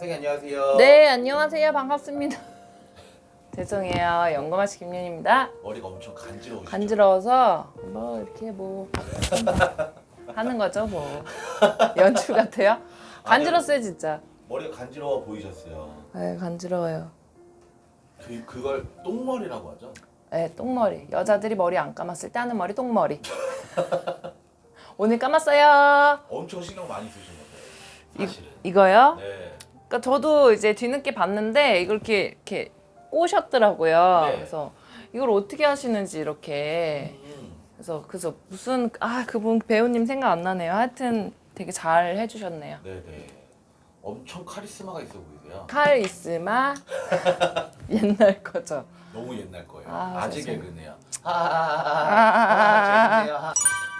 선생님 안녕하세요. 네, 안녕하세요. 반갑습니다. 죄송해요. 영검아씨 김윤입니다. 머리가 엄청 간지러우시죠? 간지러워서 뭐 이렇게 뭐 하는 거죠, 뭐. 연출 같아요? 간지럽어요, 진짜. 머리가 간지러워 보이셨어요. 네, 간지러워요. 그 그걸 똥머리라고 하죠. 네, 똥머리. 여자들이 머리 안 감았을 때 하는 머리 똥머리. 오늘 감았어요. 엄청 신경 많이 쓰신 건데 사실은. 이거요? 네. 그러니까 저도 이제 뒤늦게 봤는데 이걸 이렇게 이렇게 꼬셨더라고요. 네. 그래서 이걸 어떻게 하시는지 이렇게 음, 그래서 그래서 무슨 아 그분 배우님 생각 안 나네요. 하여튼 되게 잘 해주셨네요. 네네. 엄청 카리스마가 있어 보이세요. 카리스마 옛날 거죠. 너무 옛날 거예요. 아, 아, 직 죄송해요. 개그네요. 아, 아, 재밌네요. 아.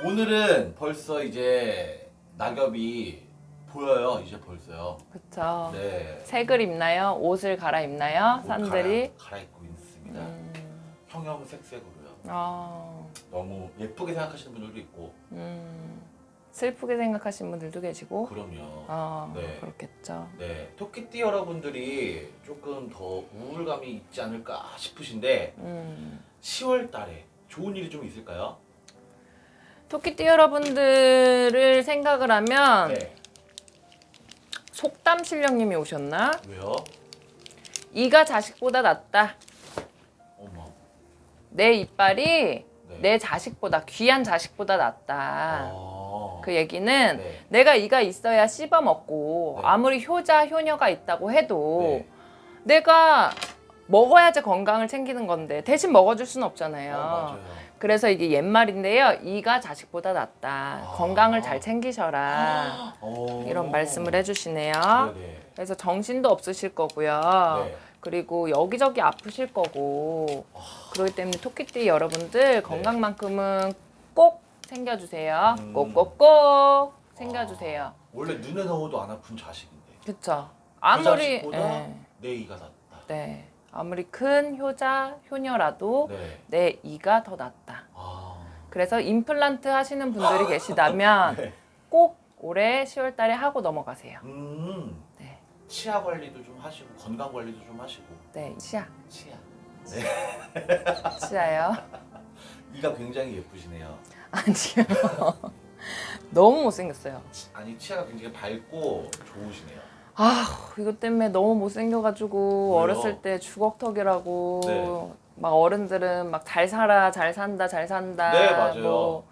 오늘은 벌써 이제 낙엽이 보여요. 이제 벌써요. 그쵸. 네. 색을 입나요? 옷을 갈아입나요? 옷 산들이. 갈아, 갈아입고 있습니다. 음, 형형색색으로요. 아, 너무 예쁘게 생각하시는 분들도 있고 음, 슬프게 생각하시는 분들도 계시고. 그럼요. 아, 네. 그렇겠죠. 네, 토끼띠 여러분들이 조금 더 우울감이 있지 않을까 싶으신데 음. 10월 달에 좋은 일이 좀 있을까요? 토끼띠 여러분들을 생각을 하면 네. 속담 실령님이 오셨나? 왜요? 이가 자식보다 낫다. 어머. 내 이빨이 네. 내 자식보다 귀한 자식보다 낫다. 아. 그 얘기는 네. 내가 이가 있어야 씹어 먹고 네. 아무리 효자 효녀가 있다고 해도 네. 내가 먹어야지 건강을 챙기는 건데 대신 먹어줄 수는 없잖아요. 어, 맞아요. 그래서 이게 옛말인데요. 이가 자식보다 낫다. 아. 건강을 잘 챙기셔라. 어. 이런 말씀을 해주시네요. 네네. 그래서 정신도 없으실 거고요. 네. 그리고 여기저기 아프실 거고. 그렇기 때문에 토끼띠 여러분들 건강만큼은 꼭 챙겨주세요. 음. 꼭꼭꼭 챙겨주세요. 아, 원래 눈에 넣어도 안 아픈 자식인데 그쵸. 그 아무리 자식보다 예, 내 이가 낫다. 네 아무리 큰 효자 효녀라도 네. 내 이가 더 낫다. 아. 그래서 임플란트 하시는 분들이 계시다면 네. 꼭 올해 10월 달에 하고 넘어가세요. 음. 네, 치아 관리도 좀 하시고 건강 관리도 좀 하시고 네 치아 치아. 치아요. 이가 굉장히 예쁘시네요. 아니요. 너무 못생겼어요. 아니 치아가 굉장히 밝고 좋으시네요. 아 이것 때문에 너무 못생겨가지고 왜요? 어렸을 때 주걱턱이라고 네. 막 어른들은 막 잘 살아 잘 산다 잘 산다 네, 맞아요. 뭐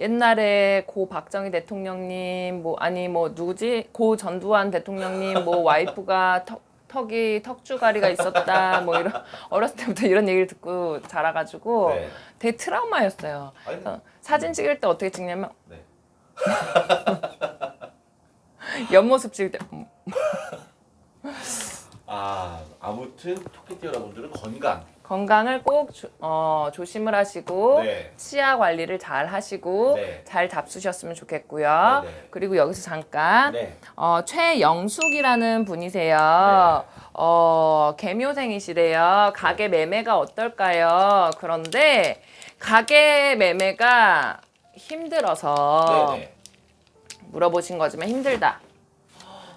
옛날에 고 박정희 대통령님 뭐 아니 뭐 누구지 고 전두환 대통령님 뭐 와이프가 턱 턱이 턱주가리가 있었다 뭐 이런 어렸을 때부터 이런 얘기를 듣고 자라가지고 네. 되게 트라우마였어요. 아니, 그래서 사진 찍을 때 어떻게 찍냐면 네. 옆모습 찍을 때 음, 아 아무튼 토끼띠 여러분들은 건강. 건강을 꼭 조, 어, 조심을 하시고 네. 치아 관리를 잘 하시고 네. 잘 잡수셨으면 좋겠고요. 네, 네. 그리고 여기서 잠깐 네. 어, 최영숙이라는 분이세요. 어, 개묘생이시래요. 가게 매매가 어떨까요? 그런데 가게 매매가 힘들어서 네. 물어보신 거지만 힘들다.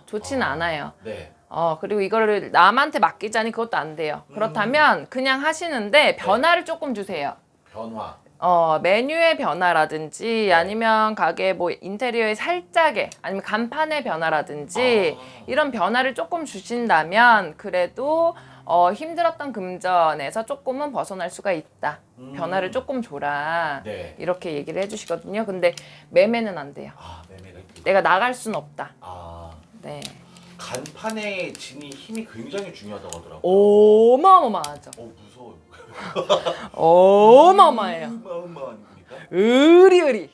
좋진 않아요. 네. 어, 그리고 이거를 남한테 맡기자니 그것도 안 돼요. 음. 그렇다면 그냥 하시는데 변화를 조금 주세요. 변화. 어, 메뉴의 변화라든지 아니면 가게 뭐 인테리어의 살짝의 아니면 간판의 변화라든지 아. 이런 변화를 조금 주신다면 그래도 어, 힘들었던 금전에서 조금은 벗어날 수가 있다. 음. 변화를 조금 줘라. 네. 이렇게 얘기를 해주시거든요. 근데 매매는 안 돼요. 아 있고. 내가 나갈 순 없다. 아 네. 간판에 지니 힘이 굉장히 중요하다고 하더라고요. 어마어마하죠. 어 무서워요. 어마어마해요. 어마어마하니까. 으리으리.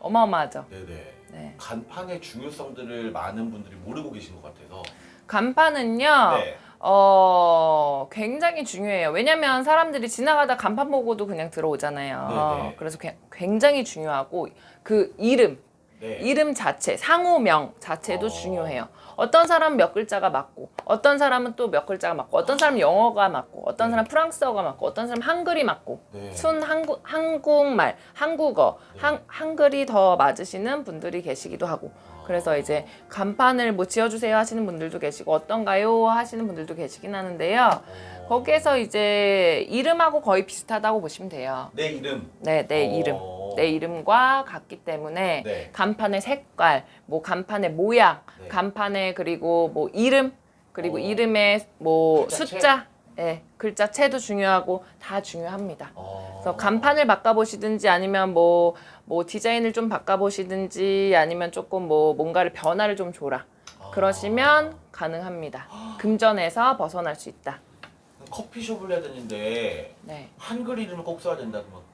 어마어마하죠. 네네. 네. 간판의 중요성들을 많은 분들이 모르고 계신 것 같아서. 간판은요. 네. 어, 굉장히 중요해요. 왜냐면 사람들이 지나가다 간판 보고도 그냥 들어오잖아요. 네네. 그래서 게- 굉장히 중요하고 그 이름, 네. 이름 자체, 상호명 자체도 어. 중요해요. 어떤 사람은 몇 글자가 맞고, 어떤 사람은 또 몇 글자가 맞고, 어떤 사람은 영어가 맞고, 어떤 네. 사람은 프랑스어가 맞고, 어떤 사람은 한글이 맞고, 네. 순 한국 한국말, 한국어, 네. 한, 한글이 더 맞으시는 분들이 계시기도 하고, 그래서 이제 간판을 뭐 지어주세요 하시는 분들도 계시고 어떤가요 하시는 분들도 계시긴 하는데요. 어. 거기에서 이제 이름하고 거의 비슷하다고 보시면 돼요. 내 이름. 네, 내 어. 이름. 내 이름과 같기 때문에 네. 간판의 색깔, 뭐 간판의 모양, 네. 간판의 그리고 뭐 이름, 그리고 어. 이름의 뭐 글자체? 숫자, 예, 글자체도 중요하고 다 중요합니다. 어. 그래서 간판을 바꿔보시든지 아니면 뭐, 뭐 디자인을 좀 바꿔보시든지 아니면 조금 뭐 뭔가를 변화를 좀 줘라. 아. 그러시면 가능합니다. 금전에서 벗어날 수 있다. 커피숍을 해야 되는데 네. 한글 이름을 꼭 써야 된다 그러면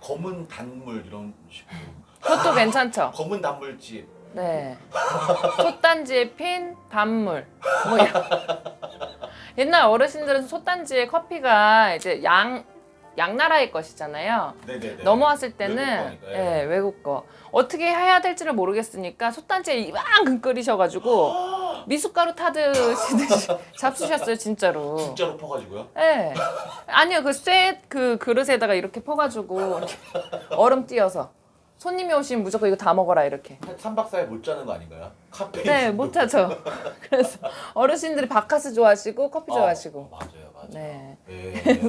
검은 단물 이런 식으로 그것도 괜찮죠? 검은 단물집 네. 솥단지에 핀 단물. 뭐 이런. 옛날 어르신들은 솥단지에 커피가 이제 양 양나라의 것이잖아요. 네네네 넘어왔을 때는 외국 거니까, 예, 외국 거 어떻게 해야 될지를 모르겠으니까 솥단지에 이만큼 끓이셔가지고 미숫가루 타드시듯이 잡수셨어요 진짜로. 진짜로 퍼가지고요 예. 아니요 그쇠그 그릇에다가 이렇게 퍼가지고 이렇게 얼음 띄어서 손님이 오시면 무조건 이거 다 먹어라 이렇게. 한 3박 4일 못 자는 거 아닌가요? 카페인 네, 못하죠. 그래서 어르신들이 바카스 좋아하시고 커피 좋아하시고. 맞아요 맞아요 네. 네.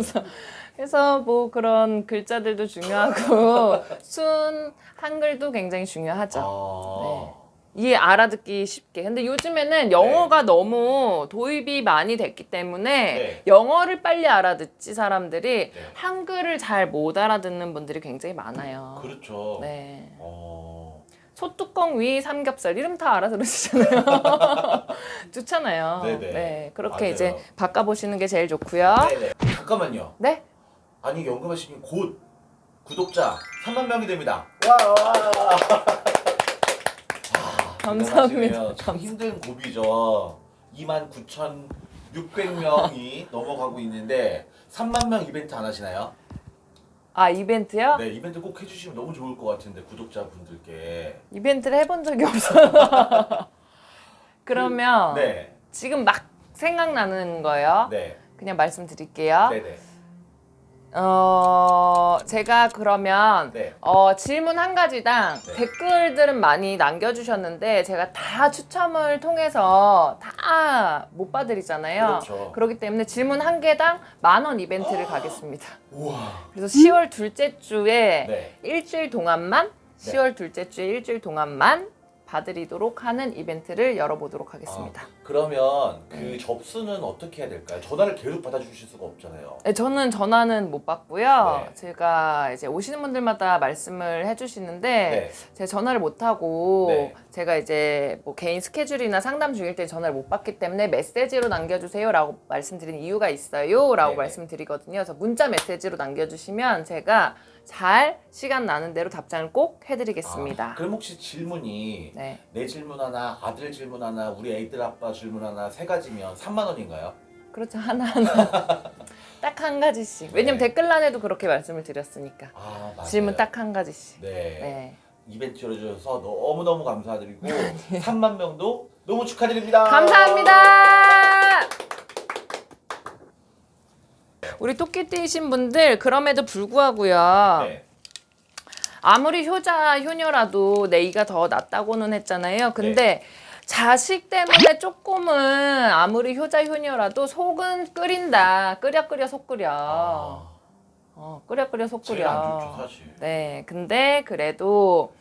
그래서 뭐 그런 글자들도 중요하고 순 한글도 굉장히 중요하죠. 아. 이해 알아듣기 쉽게. 근데 요즘에는 영어가 너무 도입이 많이 됐기 때문에 네. 영어를 빨리 알아듣지 사람들이 네. 한글을 잘 못 알아듣는 분들이 굉장히 많아요. 그렇죠 네. 어. 소뚜껑 위 삼겹살 이름 다 알아들으시잖아요. 좋잖아요. 네네. 네, 그렇게 맞아요. 이제 바꿔보시는 게 제일 좋고요. 네네 잠깐만요 네? 아니 연금하시님 곧 구독자 3만 명이 됩니다. 와. 아, 감사합니다. 대단하시네요. 참 힘든 고비죠. 2만 9,600명이 넘어가고 있는데 3만 명 이벤트 안 하시나요? 아 이벤트요? 네, 이벤트 꼭 해주시면 너무 좋을 것 같은데 구독자분들께. 이벤트를 해본 적이 없어요. 그러면 네, 지금 막 생각나는 거예요. 네, 그냥 말씀드릴게요. 네, 네, 어, 제가 그러면 네. 어, 질문 한 가지당 네. 댓글들은 많이 남겨주셨는데 제가 다 추첨을 통해서 다 못 봐드리잖아요. 그렇죠. 그렇기 때문에 질문 한 개당 만 원 이벤트를 가겠습니다. 우와. 그래서 10월 둘째 주에 네. 일주일 동안만 네. 10월 둘째 주에 일주일 동안만 봐드리도록 하는 이벤트를 열어보도록 하겠습니다. 아, 그러면 그 네. 접수는 어떻게 해야 될까요? 전화를 계속 받아주실 수가 없잖아요. 네, 저는 전화는 못 받고요. 네. 제가 이제 오시는 분들마다 말씀을 해주시는데 네. 제가 전화를 못 하고 네. 제가 이제 뭐 개인 스케줄이나 상담 중일 때 전화를 못 받기 때문에 메시지로 남겨주세요라고 말씀드린 이유가 있어요라고 네네. 말씀드리거든요. 그래서 문자 메시지로 남겨주시면 제가 잘 시간 나는 대로 답장을 꼭 해드리겠습니다. 아, 그럼 혹시 질문이 네. 내 질문 하나, 아들 질문 하나, 우리 애들 아빠 질문 하나 세 가지면 3만 원인가요? 그렇죠 하나하나 딱 한 가지씩. 왜냐면 네. 댓글란에도 그렇게 말씀을 드렸으니까 아, 맞아요. 질문 딱 한 가지씩. 네. 네. 이벤트 열어주셔서 너무너무 감사드리고 3만 명도 너무 축하드립니다. 감사합니다. 우리 토끼띠이신 분들 그럼에도 불구하고요. 네. 아무리 효자 효녀라도 내이가 더 낫다고는 했잖아요. 근데 네. 자식 때문에 조금은 아무리 효자 효녀라도 속은 끓인다. 끓여 끓여 속 끓여. 아, 어, 끓여 끓여 속 제일 안 좋죠 끓여. 사실. 네, 근데 그래도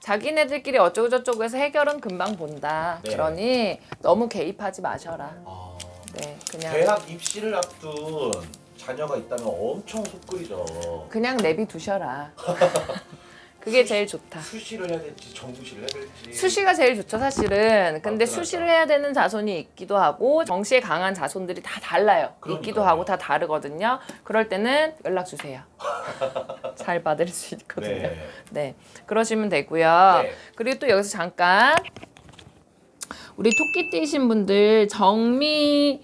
자기네들끼리 어쩌고 저쩌고 해서 해결은 금방 본다. 네. 그러니 너무 개입하지 마셔라. 아, 네, 그냥 대학 입시를 앞둔 자녀가 있다면 엄청 속끓이죠. 그냥 내비 두셔라. 그게 제일 좋다. 수시를 해야 될지 정시를 해야 될지. 수시가 제일 좋죠, 사실은. 근데 맞아요. 수시를 해야 되는 자손이 있기도 하고 정시에 강한 자손들이 다 달라요. 있기도 그러니까요. 하고 다 다르거든요. 그럴 때는 연락 주세요. 잘 받을 수 있거든요. 네. 네. 그러시면 되고요. 네. 그리고 또 여기서 잠깐 우리 토끼띠이신 분들 정미우님이신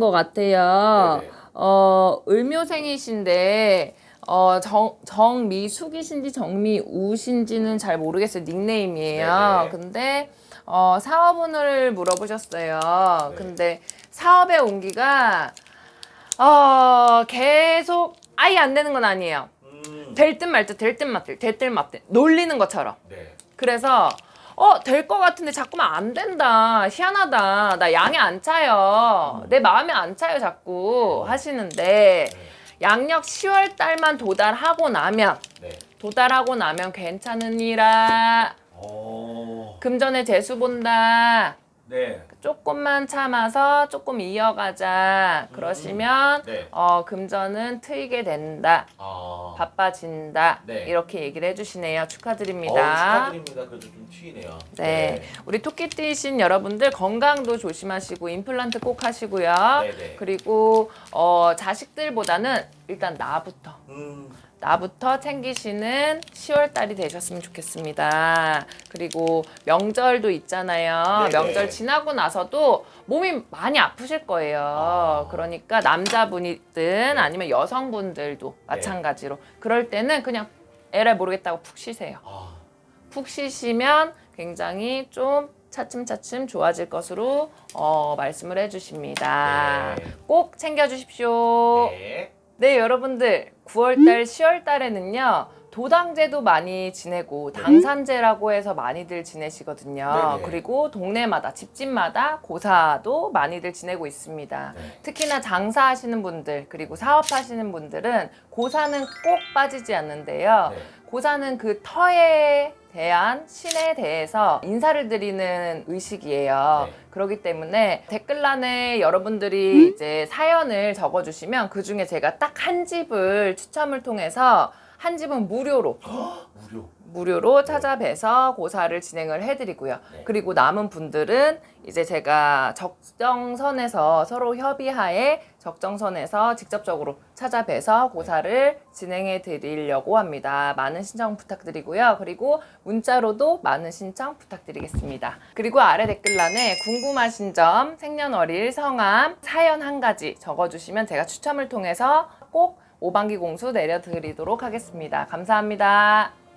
것 같아요. 네네. 어 을묘생이신데 어, 정, 정미숙이신지 정미우신지는 잘 모르겠어요. 닉네임이에요. 네네. 근데 어, 사업운을 물어보셨어요. 네. 근데 사업의 온기가 어, 계속 아예 안 되는 건 아니에요. 음. 될듯 말 듯, 될 듯 말 듯, 될 듯 말 듯. 놀리는 것처럼. 네. 그래서 어, 될 것 같은데 자꾸만 안 된다. 희한하다. 나 양이 안 차요. 내 마음에 안 차요, 자꾸. 하시는데, 네. 양력 10월 달만 도달하고 나면, 네. 도달하고 나면 괜찮으니라. 어. 금전의 재수 본다. 네. 조금만 참아서 조금 이어가자. 그러시면, 네. 어, 금전은 트이게 된다. 아. 바빠진다. 네. 이렇게 얘기를 해주시네요. 어, 축하드립니다. 축하드립니다. 그래도 좀 튀네요. 네. 우리 토끼띠신 여러분들 건강도 조심하시고 임플란트 꼭 하시고요. 네 네. 그리고 어, 자식들보다는 일단 나부터 음. 나부터 챙기시는 10월 달이 되셨으면 좋겠습니다. 그리고 명절도 있잖아요. 네네. 명절 지나고 나서도 몸이 많이 아프실 거예요. 아. 그러니까 남자분이든 아니면 여성분들도 마찬가지로 그럴 때는 그냥 에라 모르겠다고 푹 쉬세요. 아. 푹 쉬시면 굉장히 좀 차츰차츰 좋아질 것으로 어, 말씀을 해주십니다. 네. 꼭 챙겨주십시오. 네. 네, 여러분들 9월달, 10월달에는요. 도당제도 많이 지내고 당산제라고 해서 많이들 지내시거든요. 네네. 그리고 동네마다 집집마다 고사도 많이들 지내고 있습니다. 네. 특히나 장사하시는 분들 그리고 사업하시는 분들은 고사는 꼭 빠지지 않는데요. 네. 고사는 그 터에 대한 신에 대해서 인사를 드리는 의식이에요. 네. 그렇기 때문에 댓글란에 여러분들이 이제 사연을 적어주시면 그 중에 제가 딱 한 집을 추첨을 통해서 한 집은 무료로 무료. 무료로 찾아뵈서 고사를 진행을 해드리고요. 네. 그리고 남은 분들은 이제 제가 적정선에서 서로 협의하에 적정선에서 직접적으로 찾아뵈서 고사를 진행해 드리려고 합니다. 많은 신청 부탁드리고요. 그리고 문자로도 많은 신청 부탁드리겠습니다. 그리고 아래 댓글란에 궁금하신 점, 생년월일, 성함, 사연 한 가지 적어주시면 제가 추첨을 통해서 꼭 오반기 공수 내려드리도록 하겠습니다. 감사합니다.